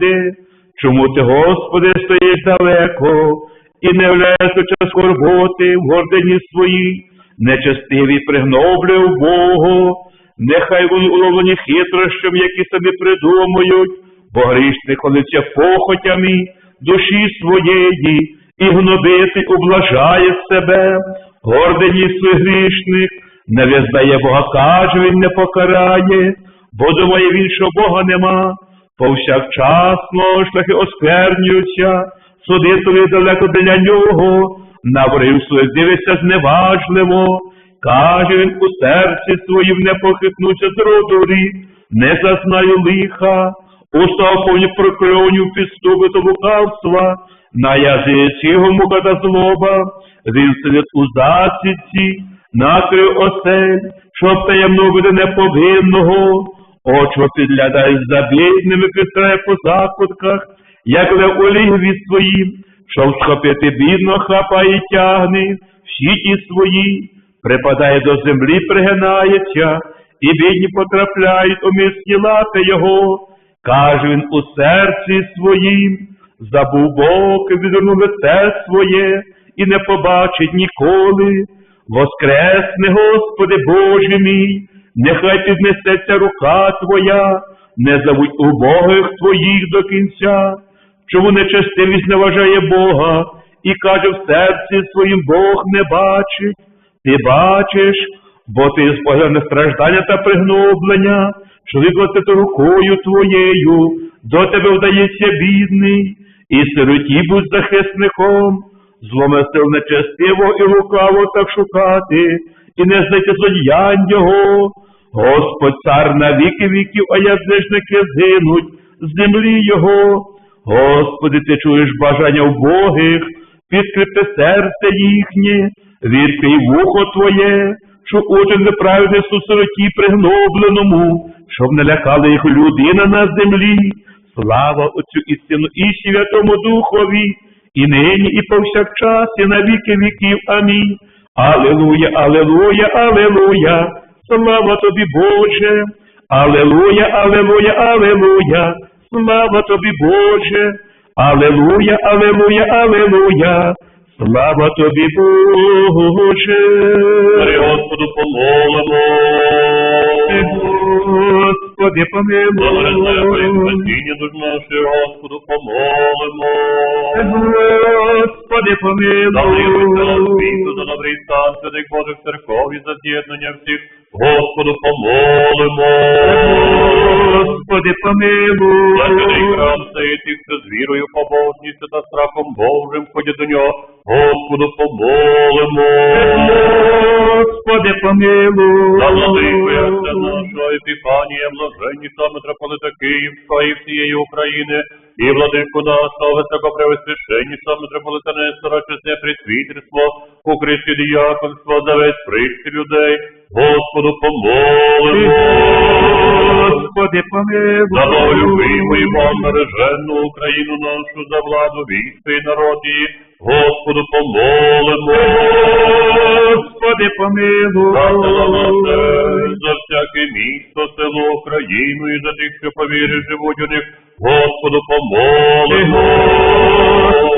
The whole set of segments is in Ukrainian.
Господи, чому ти, Господи, стоїш далеко і не являєшся скорботи в гордині своїй, нечестиві пригноблює Богу, нехай вони уловлені хитрощами, які собі придумують, бо грішник холиться похотями душі своєї, і гнобити облажає себе, гордині свій грішник, не визнає Бога, каже, він не покарає, бо думає він, що Бога нема, повсякчасно шляхи осквернюються, судитові далеко біля нього, на ворогів своїх дивиться зневажливо, каже він у серці своїм не похитнуться з роду рід, не зазнаю лиха, уста повні прокльонів підступи та лукавства, на язиці його мука та злоба, він сидить у засідці, накрив осель, щоб таємно види неповинного, очо підглядає за бідними, підстрає по закутках, як лев у своїм, щоб схопити бідно хапає тягне, всі ті свої, припадає до землі, пригинається, і бідні потрапляють у міські лапи його, каже він у серці своїм, забув Бог, відвернув лице своє, і не побачить ніколи. Воскресне, Господи Боже мій, нехай піднесеться рука Твоя, не забудь убогих Твоїх до кінця, чому нечестивість не вважає Бога, і каже в серці своїм Бог не бачить, ти бачиш, бо ти спогляне страждання та пригноблення, що викликати рукою Твоєю, до тебе вдається бідний, і сироті будь захисником, зломисив нечестиво і лукаво так шукати, і не знайти злодіянь його. Господь цар на віки віків, а язичники згинуть з землі його. Господи, ти чуєш бажання вбогих, підкріпи серце їхнє, відкрий вухо Твоє, що учень неправильний сусороті пригнобленому, щоб не лякала їх людина на землі. Слава Отцю і Сину, і Святому Духові, і нині, і повсякчас, і на віки віків. Амінь. Алелуя, алелуя, алелуя, слава тобі, Боже. Алелуя, алелуя, алелуя, слава тобі, Боже. Алелуя, алелуя, алелуя, слава тобі, Боже. Дари Господу помолимо. Господи, помилуй. Господу помолимо. Господи, Дали світу помилуй. за добрий стан святих Божих церков і за з'єднання всіх, Господу помолимо. Господи, помилуй. помилуй. храм стоїть тих, хто з вірою, побожністю та страхом Божим ходять до нього, Господу помолимо. Господи, помилуй. За владикується наша Епіфанія, блаженніша митрополита Київського і всієї України, і владику нашого високопревосвященніша митрополита Нестора, чесне присвітерство, у Христі діяконство, за весь прихти людей, Господу помолимо. Господи, помилуй. За любиму і вам береженну Україну нашу, за владу війська і народ її, Господу помолимо. Господи, помилуй. За всяке місто, село, Україну і за тих, що по живуть у них, Господу помолимо.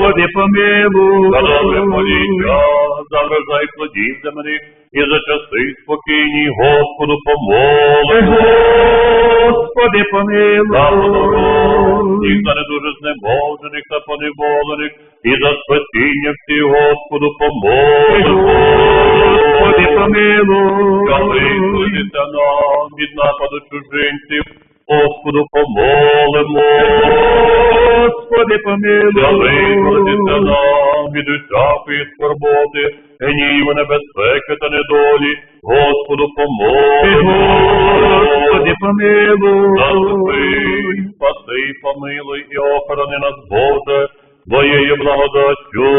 Господи, помилуй. За добре поліття, за врожай плодів земних і за часи спокійні, Господу помолимо. Господи, За помилуй. подорожніх, за не дуже знеможених та поневолених, і за спасіння всіх, Господу помолимо. Господи, помилуй. Визволиться нам від нападу чужинців, Господу помолимо. Господи, помилуй. нам від усякої скорботи, гніву, небезпеки та недолі, Господу помолимо. Господи, помилуй. Заступи, спаси, помилуй і охорони нас, Боже, Твоєю благодаттю.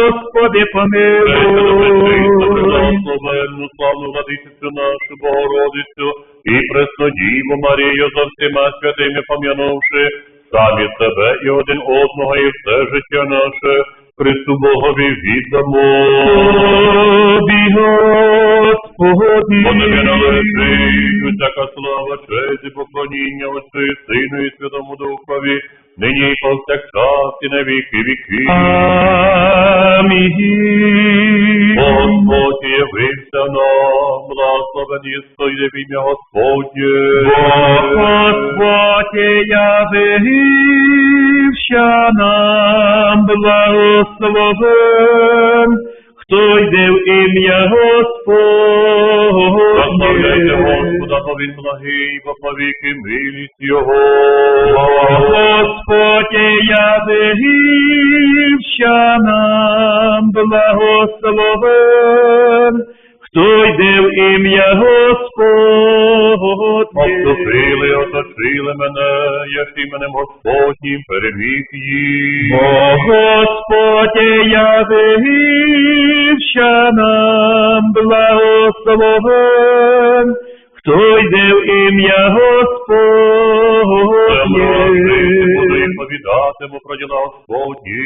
Господи, помилуй. Благословенну славну владичицю нашу Богородицю і преснодіву Марію за всіма святими пом'янувши, самі себе і один одного, і все життя наше, Христу Богові віддамо. Тобі, Господи, належить усяка слава, честь і поклоніння Отцю і Сину і Святому Духові, нині і повсякчас і на віки віки. Амінь. Господь явився нам, благословені стоїть в ім'я Господнє. Господь явився нам благословен, хто йде в ім'я Прославляйте Господнє. Господа, бо він благий, бо повіки милість Його. Господь явився нам благословен, хто йде в ім'я Господнє. Обступили, оточили мене, я ж іменем Господнім переміг їх. Бо Господь явився нам благословен, хто йде в ім'я їм Господнє. повідатиму про діла Господні.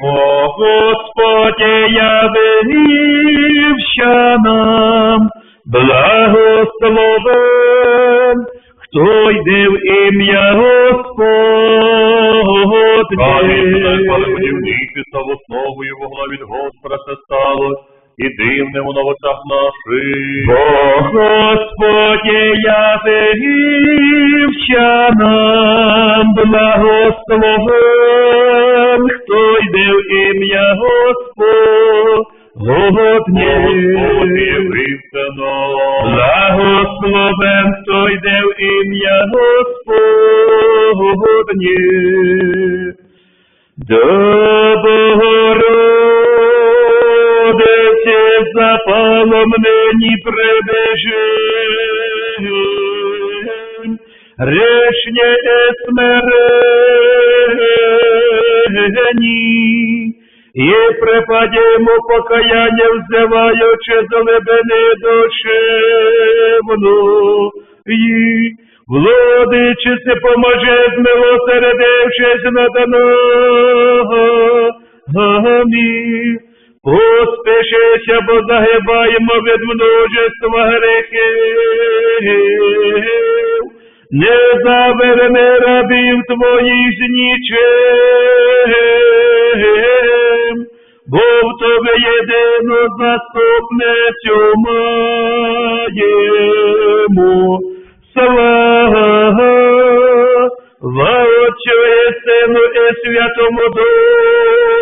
Бо Господь явився нам благословен, хто йде речне смирені, і припадімо покаяння, взиваючи з глибини душевної. Владичице, поможи, змилосердившись над нами. Поспішися, бо загибаємо від множества грехів. Не заверни рабів твоїх нічим, бо в тобі єдину заступницю маємо. Слава Отцю і Сину і Святому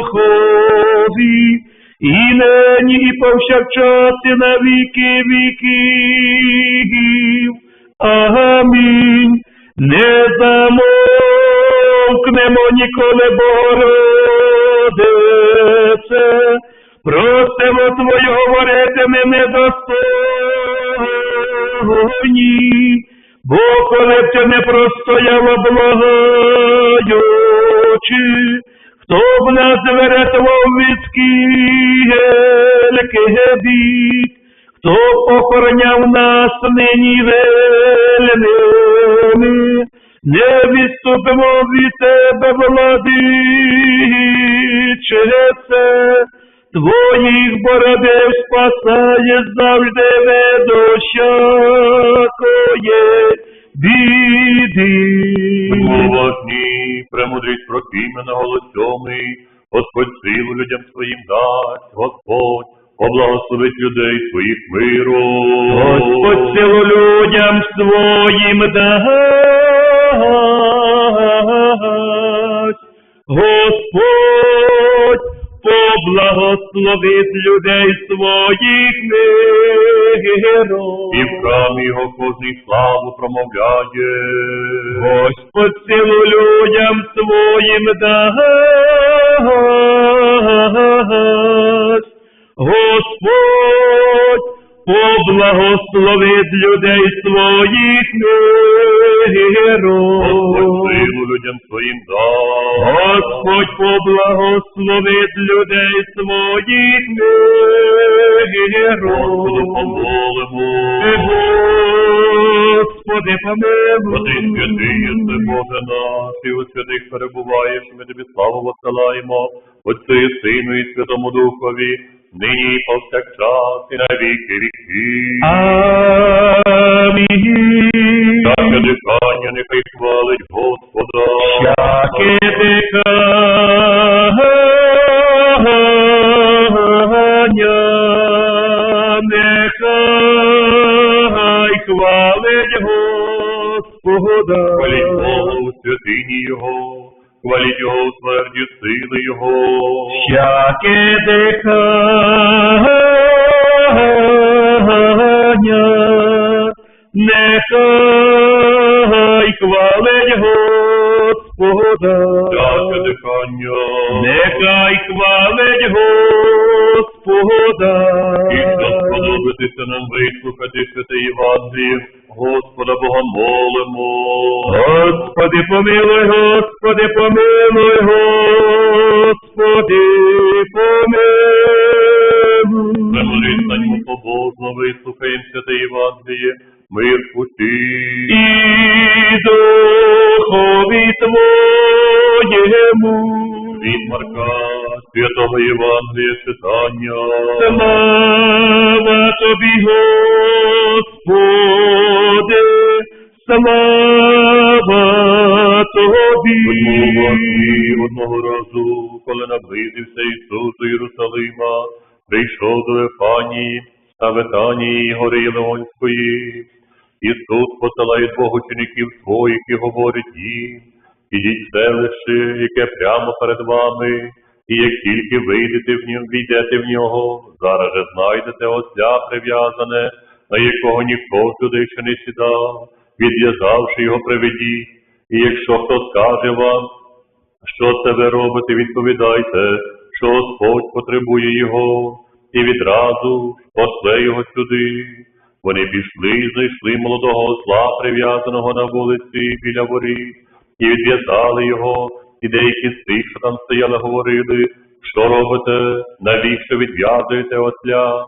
Духові, і нині, і повсякчас, і на віки віків. Амінь. Не замовкнемо ніколи, Богородице, просимо Твою говорити ми недостойні, бо коли б ти не простояла благаючи, хто б нас врятував від скільки бід, хто охороняв нас нині вельми, не відступимо від тебе, владичице, Твоїх бородив спасає завжди усякої біди. Милосні, премудрість прокимена голосьомий, Господь силу людям своїм дасть, Господь, поблагословить людей своїх миру. Господь силу людям своїм дасть. Господь поблагословить людей своїх миром. І в храмі його кожний славу промовляє. Господь силу людям своїм дасть. Господь поблагословить людей своїх миром. Господь силу людям своїм дасть. Господь поблагословить людей своїх миром. помолимо. Господи, Господи, Бо ти помилуй. святий єси, Боже наш, і у святих перебуваєш, ми тобі славу посилаємо, Отцю і Сину і Святому Духові, нині повсякчас, і на віки віки. Амінь. Всяке дихання нехай хвалить Господа. Всяке дихання нехай хвалить Господа. Хваліть Бога у святині Його, хваліть Його у смерті сили Його. Всяке дихання нехай хвалить Господа. Всяке дихання. Нехай хвалить Господа. І що сподобатися нам вислухати святе Євангеліє, Господа Бога молимо. Господи, помилуй, Господи, помилуй, Господи, помилуй. Примолись на ньому побожно, вислухаємо святе Євангеліє, мир пути. І духові Твоєму. Від Марка, святого Євангелія читання. Слава Тобі, Господи, слава Тобі. Одного разу, коли наблизився Ісус до Єрусалима, прийшов до Ефанії та Ветанії гори Єлеонської. Ісус посилає двох учеників своїх і говорить їм, ідіть селище, яке прямо перед вами, і як тільки вийдете в ньому, війдете в нього, зараз же знайдете осля прив'язане, на якого ніхто сюди ще не сідав, відв'язавши його приведіть. І якщо хто скаже вам, що це ви робите, відповідайте, що Господь потребує його, і відразу пошле його сюди. Вони пішли і знайшли молодого осла, прив'язаного на вулиці біля воріт, і відв'язали його, і деякі з тих, що там стояли, говорили, що робите, навіщо відв'язуєте осля?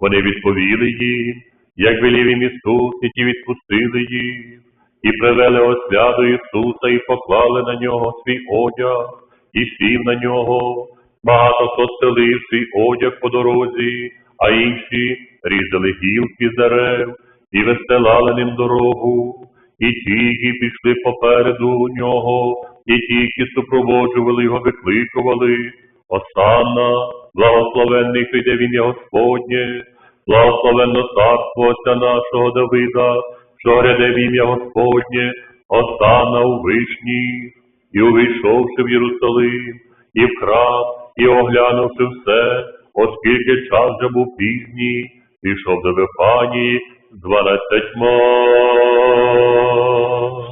Вони відповіли їм, як велів їм Ісус, і ті відпустили їх. І привели осля до Ісуса і поклали на нього свій одяг, і сів на нього. Багато хто стелив свій одяг по дорозі, а інші різали гілки з дерев і вистелали ним дорогу. І ті, які пішли попереду нього, і ті, які супроводжували його, викликували. Осанна, благословенний прийде в ім'я Господнє, благословенно царство Отця нашого Давида, що гряде в ім'я Господнє, Осанна у вишні, і увійшовши в Єрусалим, і в храм, і оглянувши все, оскільки час вже був пізній, пішов до Вифанії з дванадцятьма.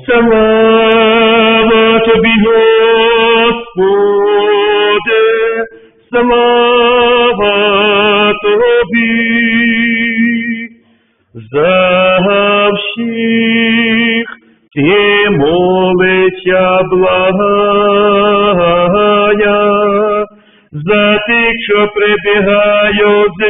Слава тобі, Господи, слава благая, за тих, що прибігають з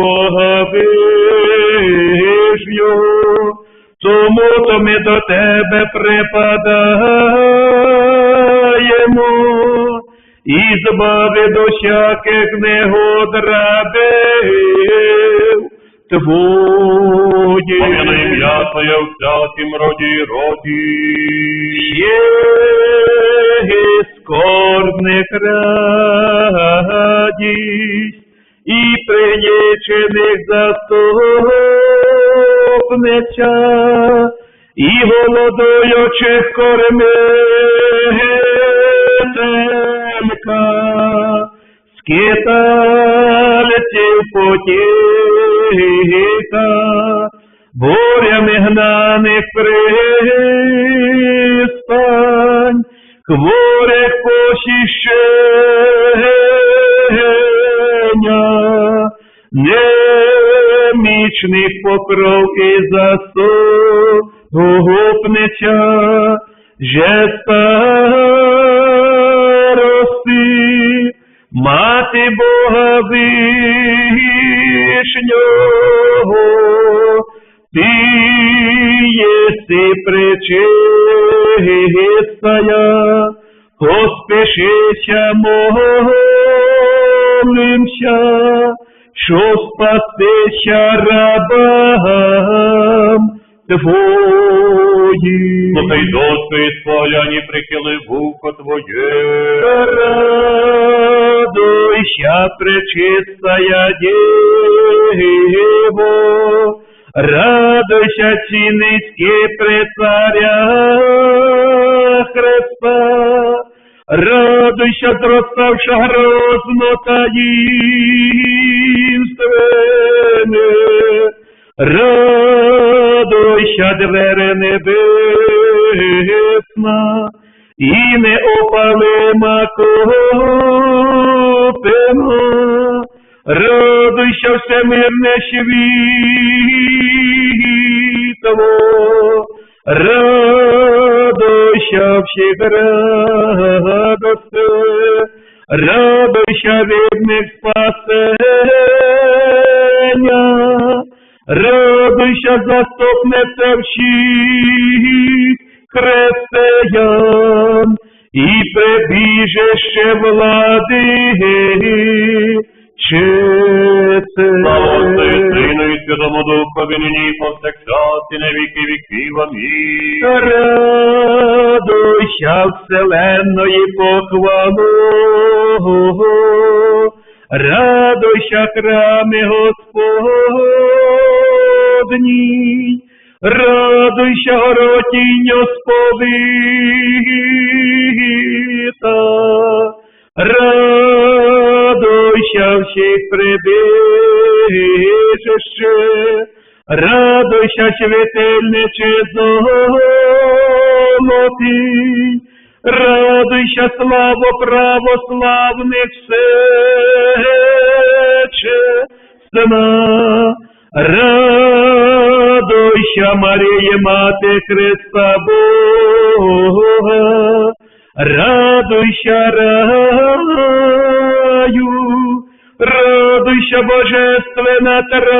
Бога вижню, тому то ми до тебе припадаємо, і збави до всяких негод рабів твоїх. Пом'яне ім'я Твоє всякім роді роді. Кормителька, скитальців потіха, бурями гнаних пристань, хворих пощищення, немічних покров і заступниця, же старости, мати Бога вишнього, ти єси пречистая, поспішися молимся, що спастися рабам твоїм. Ну та й дочки спаляні прихили вухо твоє. Радуйся, пречистая Дево, радуйся, цінницькі при царя Христа, радуйся, зроставша грозно таїнственне, радуйся, двери небесна, і неопалима копина, радуйся, всемирне світло, радуйся всіх радости, радуйся рідних спасення, радуйся, заступниця всіх християн і прибіжище влади чисте. Слава Сину і Святому Духові, нині і повсякчас і на віки віків. Амінь. Радуйся вселенної похвалу, радуйся храми Господній, радуйся горотінню сповита, радуйся всіх прибіжище, радуйся світильниче золотий, радуйся славу православних всече, сна, радуйся, Марія, Мати Христа Бога, радуйся, раю, радуйся, Божественна трапезо,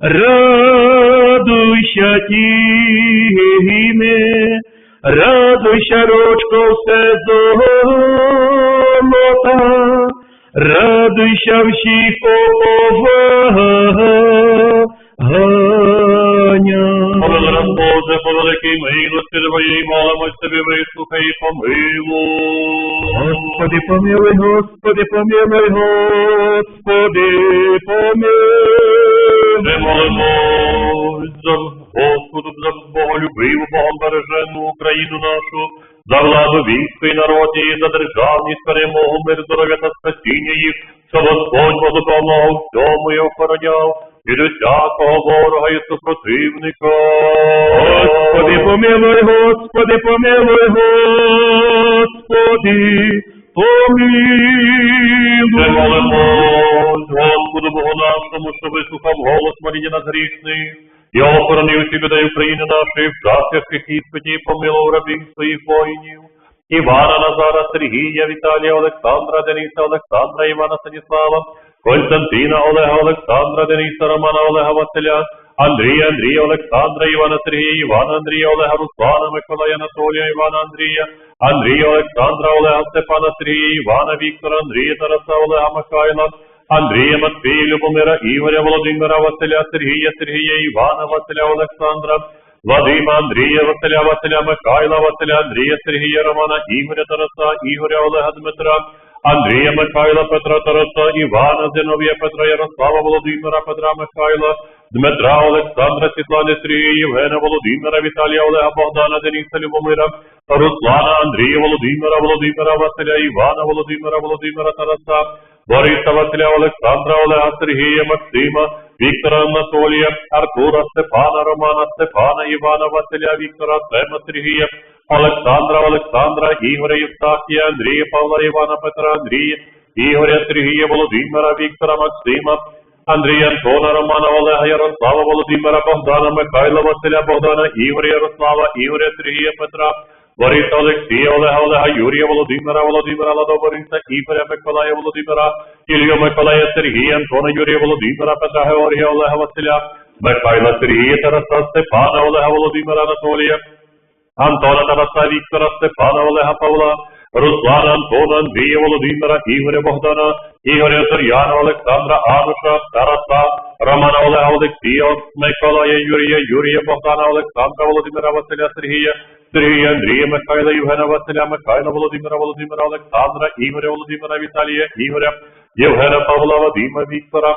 радуйся, тіне, радуйся, рочко все золота, радуйся всіх помилуй, Господи, помилуй. Ми молимось за Господу, за Боголюбиву, Богом бережену Україну нашу, за владу військо і народ її, за державність, перемогу, мир, здоров'я та спасіння їх, що Господь безусловного в цьому і охороняв від усякого ворога і супротивника. Господи, помилуй, Господи, помилуй, Господи, помилуй. молимось, Господу Богу нашому, що вислухав голос Марії нас грішних, і охоронив всіх людей України нашої, в час тяжких іспитів, помилував рабів своїх воїнів. Івана, Назара, Сергія, Віталія, Олександра, Дениса, Олександра, Івана, Станіслава, Константина, Олега, Олександра, Дениса, Романа, Олега, Василя, Андрія, Андрія, Олександра, Івана, Сергія, Івана, Андрія, Олега, Руслана, Миколая, Анатолія, Івана, Андрія, Андрія, Олександра, Олега, Степана, Сергія, Івана, Віктора, Андрія, Тараса, Олега, Михайла, Андрія, Матвія, Любомира, Ігоря, Володимира, Василя, Сергія, Сергія, Івана, Василя, Олександра, Вадима, Андрія, Василя, Василя, Михайла, Василя, Андрія, Сергія, Романа, Ігоря, Тараса, Ігоря, Олега, Дмитра, Андрія, Михайла, Петра, Тараса, Івана, Зиновія, Петра, Ярослава, Володимира, Петра, Михайла, Дмитра, Олександра, Світлани, Сергія, Євгена, Володимира, Віталія, Олега, Богдана, Дениса, Любомира, Руслана, Андрія, Володимира, Володимира, Василя, Івана, Володимира, Володимира, Тараса, Бориса, Василя, Олександра, Олега, Сергія, Максима, Віктора, Анатолія, Артура, Степана, Романа, Степана, Івана, Василя, Віктора, Сема, Сергія, Олександра, Олександра, Ігоря, Євстахія, Андрія, Павла, Івана, Петра, Андрія, Ігоря, Сергія, Володимира, Віктора, Максима, Андрія, Антона, Романа, Олега, Ярослава, Володимира, Богдана, Михайла, Василя, Богдана, Ігоря, Ярослава, Ігоря, Сергія, Петра, Бориса, Олексія, Олега, Олега, Юрія, Володимира, Володимира, Ладо, Бориса, Ігоря, Миколая, Володимира, Ілью, Миколая, Сергія, Антона, Юрія, Володимира, Петра, Георгія, Олега, Василя, Михайла, Сергія, Тараса, Степана, Олега, Володимира, Анатолія, Антона Тараса, Віктора, Степана, Олега Павла, Руслана, Антона, Андрія, Володимира, Ігоря Богдана, Ігоря Зор'яна, Олександра, Ануша, Тараса, Романа Олега Олексія, Миколая, Юрія, Юрія Богдана, Олександра, Володимира, Василя, Сергія, Сергія, Андрія, Михайла, Євгена, Василя, Михайла, Володимира, Володимира, Олександра, Ігоря, Володимира, Віталія, Ігоря, Євгена, Павла, Вадима, Віктора,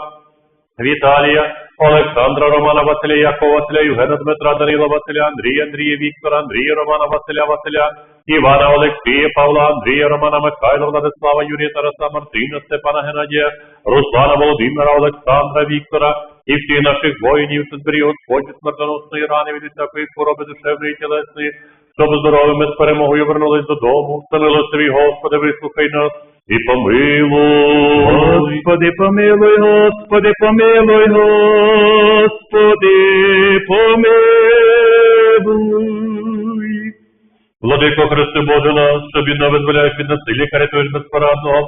Віталія, Олександра, Романа, Василя, Якова, Василя, Євгена, Дмитра, Данила, Василя, Андрія, Андрія, Віктора, Андрія, Романа, Василя, Василя, Івана, Олексія, Павла, Андрія, Романа, Михайла, Владислава, Юрія, Тараса, Мартина, Степана, Геннадія, Руслана, Володимира, Олександра, Віктора і всіх наших воїнів, що зберіг Господь смертоносної рани від усякої хвороби душевної і тілесної, щоб здоровими з перемогою вернулись додому. Самилостивий Господи, вислухай нас і помилуй. Господи, помилуй, Господи, помилуй, Господи, помилуй. Владико Христи Боже наш, що бідно визволяєш від насилля, рятуєш безпорадного.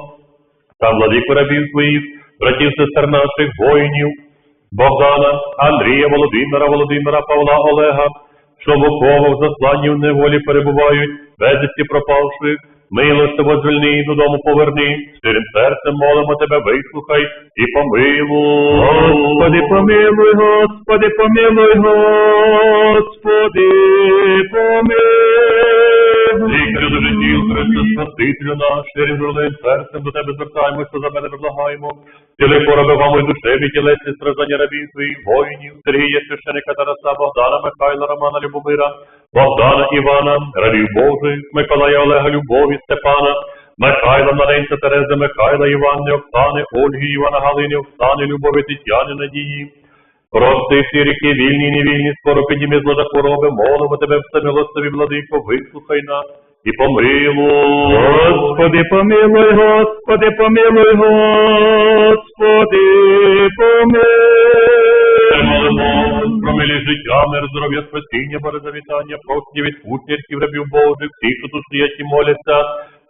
Там владико рабів твоїх, братів, сестер наших, воїнів, Богдана, Андрія, Володимира, Володимира, Павла, Олега, що в оковах, засланні в неволі перебувають, безвісті пропавших, милостиво звільни і додому поверни, щирим серцем молимо тебе, вислухай і помилуй. Господи, помилуй, Господи, помилуй, Господи, помилуй. Лікарю до життів, Христе, Спасителю наш, щирим журним серцем до тебе звертаємося, за мене предлагаємо. Тіли пороби вам і душеві, тілесні страждання рабів твоїх воїнів, Сергія, священика Тараса, Богдана, Михайла, Романа, Любомира, Богдана, Івана, рабів Божих, Миколая, Олега, Любові, Степана, Михайла, Маринця, Терези, Михайла, Іванни, Оксани, Ольги, Івана, Галини, Оксани, Любові, Тетяни, Надії. Прости всі ріки, вільні і невільні, скоро підніми з ложа хвороби, молимо тебе, всемилостиві владико, вислухай нас і помилуй. Господи, помилуй, Господи, помилуй, Господи, помилуй. Милі життя, мир, здоров'я, спасіння, перезавітання, просні всіх рабів Божих, всіх, що тут стоять і моляться,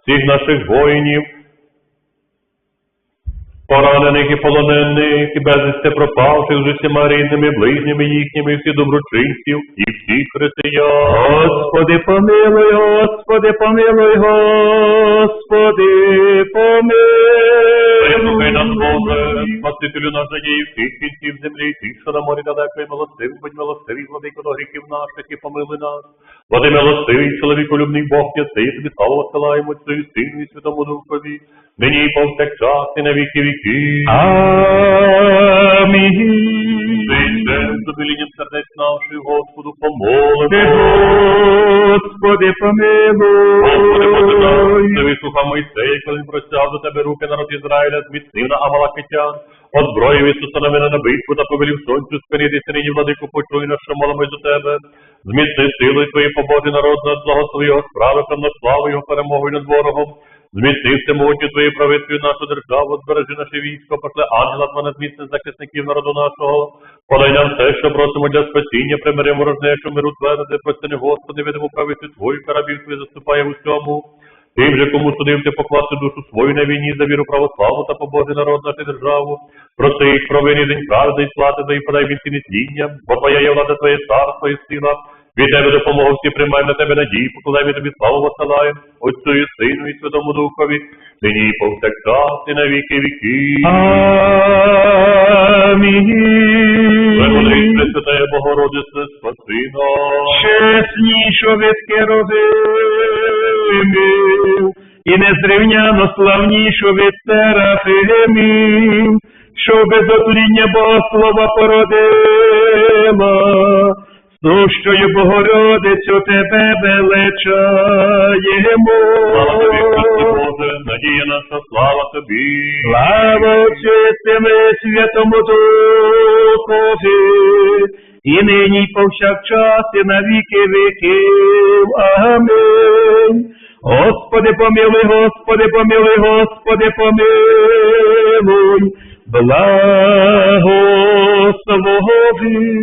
всіх наших воїнів, поранених і полонених, і безвісти пропавших з усіма рідними, ближніми їхніми, всіх доброчинців, і всіх християн. Господи, помилуй, Господи, помилуй, Господи, Вислухай нас, Боже, помилуй. Спасителю наш надії всіх кінців землі, і тих, що на морі далеко, і милостивий, будь милостивий, владико до гріхів наших, і помилуй нас. Влади милостивий, чоловіколюбний Бог, святий, тобі славу посилаємо Отцю Сину і Святому Духові, нині і повсякчас, і на віки віки. Амінь. Ти з сердець наших, Господу, помолимо. Господи, Господи, помилуй. ти вислухав Мойсея, коли він простяг до тебе руки народ Ізраїля, зміцнив на Амалакитян, озброїв Ісуса на мене на битву та повелів сонцю спинитися нині, владику, почуй що молимось до тебе. Зміцни силою твої побожий народ нас, благослови його справи, там на славу його перемогою над ворогом. Зміцни всемогутню твої правицею нашу державу, збережи наше військо, пошли ангела твого зміцних захисників народу нашого. Подай нам все, що просимо для спасіння, примирим ворожнечу, миру тверди, простини, Господи, видимо правицю твою, карабів твій заступає в усьому. Тим же, кому судив ти покласти душу свою на війні за віру православну та побожий народ нашу державу. Проси їх провини день правди і плати, да і подай від нетління, бо твоя є влада, твоє царство і сила. Від тебе допомогу всі приймаємо на тебе надії, покладаємо тобі славу восилаємо, Отцю і Сину і Святому Духові, нині і повсякчас і на віки віки. Амінь. Пресвятая Богородице, спаси нас. Чеснішо від керовимів, і незрівняно славнішо від серафимів, що без отління Богослова породив. ангела, сущою Богородицю тебе величаємо. Слава тобі, Христе Боже, надія наша, слава тобі. Слава Отцю і Сину Святому Духові, і нині і повсякчас, і на віки віків. Амінь. Господи, помилуй, Господи, помилуй, Господи, помилуй, благослови.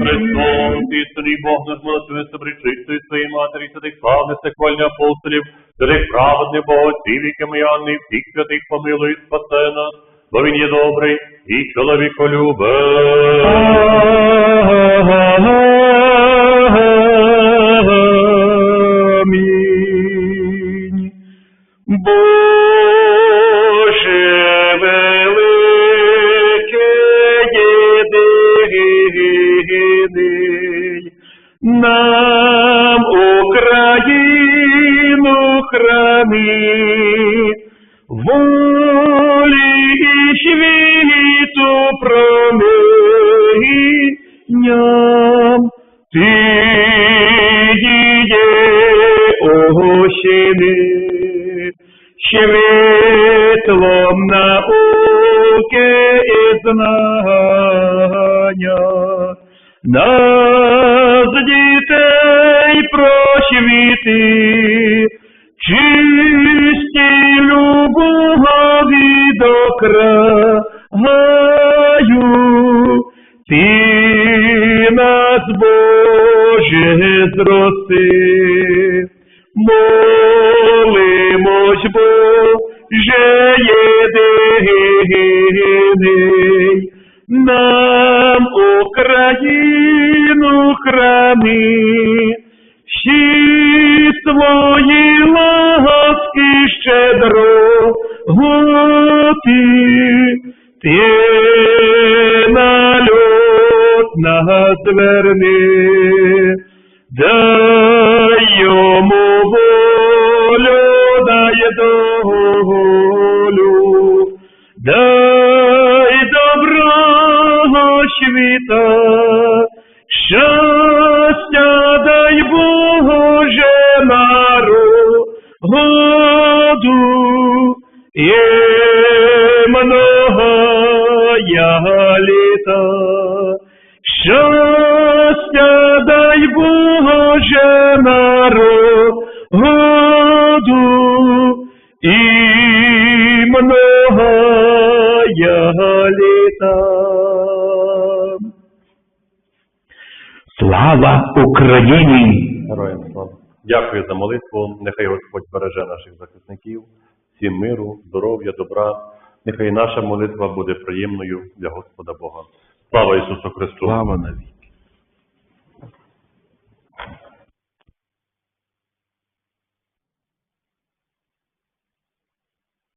Христос, істинний Бог наш молитви собречистої своїй матері, святих славних секвальних апостолів, святих праведних богоців, якими Анни, всіх святих помилуй, спасе нас, бо він є добрий і чоловіколюбий. До краю. Ти нас, Боже, зроси, щастя дай Боже народу, Україні! Героям слава. Дякую за молитву. Нехай Господь береже наших захисників, всім миру, здоров'я, добра. Нехай наша молитва буде приємною для Господа Бога. Слава Ісусу Христу! Слава навіки!